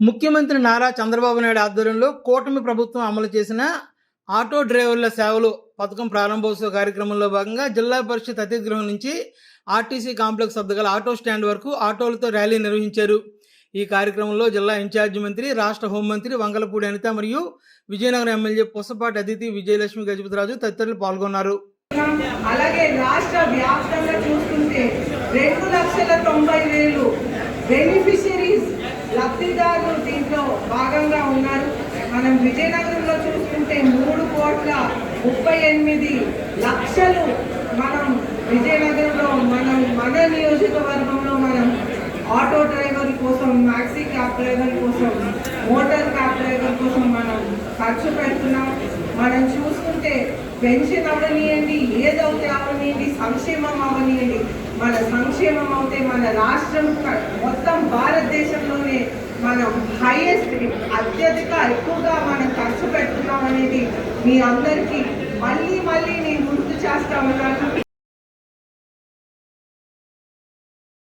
ముఖ్యమంత్రి నారా చంద్రబాబు నాయుడు ఆధ్వర్యంలో కూటమి ప్రభుత్వం అమలు చేసిన ఆటో డ్రైవర్ల సేవలు పథకం ప్రారంభోత్సవ కార్యక్రమంలో భాగంగా జిల్లా పరిషత్ అతిథిగృహం నుంచి ఆర్టీసీ కాంప్లెక్స్ వద్ద గల ఆటో స్టాండ్ వరకు ఆటోలతో ర్యాలీ నిర్వహించారు. ఈ కార్యక్రమంలో జిల్లా ఇన్ఛార్జి మంత్రి రాష్ట్ర హోంమంత్రి వంగలపూడి అనిత మరియు విజయనగరం ఎమ్మెల్యే పుసపాటి అతిథి విజయలక్ష్మి గజపతిరాజు తదితరులు పాల్గొన్నారు. అలాగే రాష్ట్ర వ్యాప్తంగా చూస్తుంటే రెండు లక్షల తొంభై వేలు బెనిఫిషరీస్ మనం విజయనగరంలో చూసుకుంటే మూడు కోట్ల ముప్పై ఎనిమిది లక్షలు మనం విజయనగరంలో మనం మన నియోజకవర్గంలో మనం ఆటో డ్రైవర్ కోసం మ్యాక్సీ క్యాబ్ డ్రైవర్ కోసం మోటార్ క్యాబ్ డ్రైవర్ కోసం మనం ఖర్చు పెడుతున్నాం. మనం చూసుకుంటే పెన్షన్ అవనియండి ఏదైతే అవనియండి సంక్షేమం అవనియండి. మన సంక్షేమం అవుతే మన రాష్ట్రం మొత్తం మనం హైయెస్ట్ అత్యధిక ఎక్కువగా మనం ఖర్చు పెడుతున్నాం అనేది మీ అందరికీ మళ్ళీ మళ్ళీ నేను గుర్తు చేస్తాను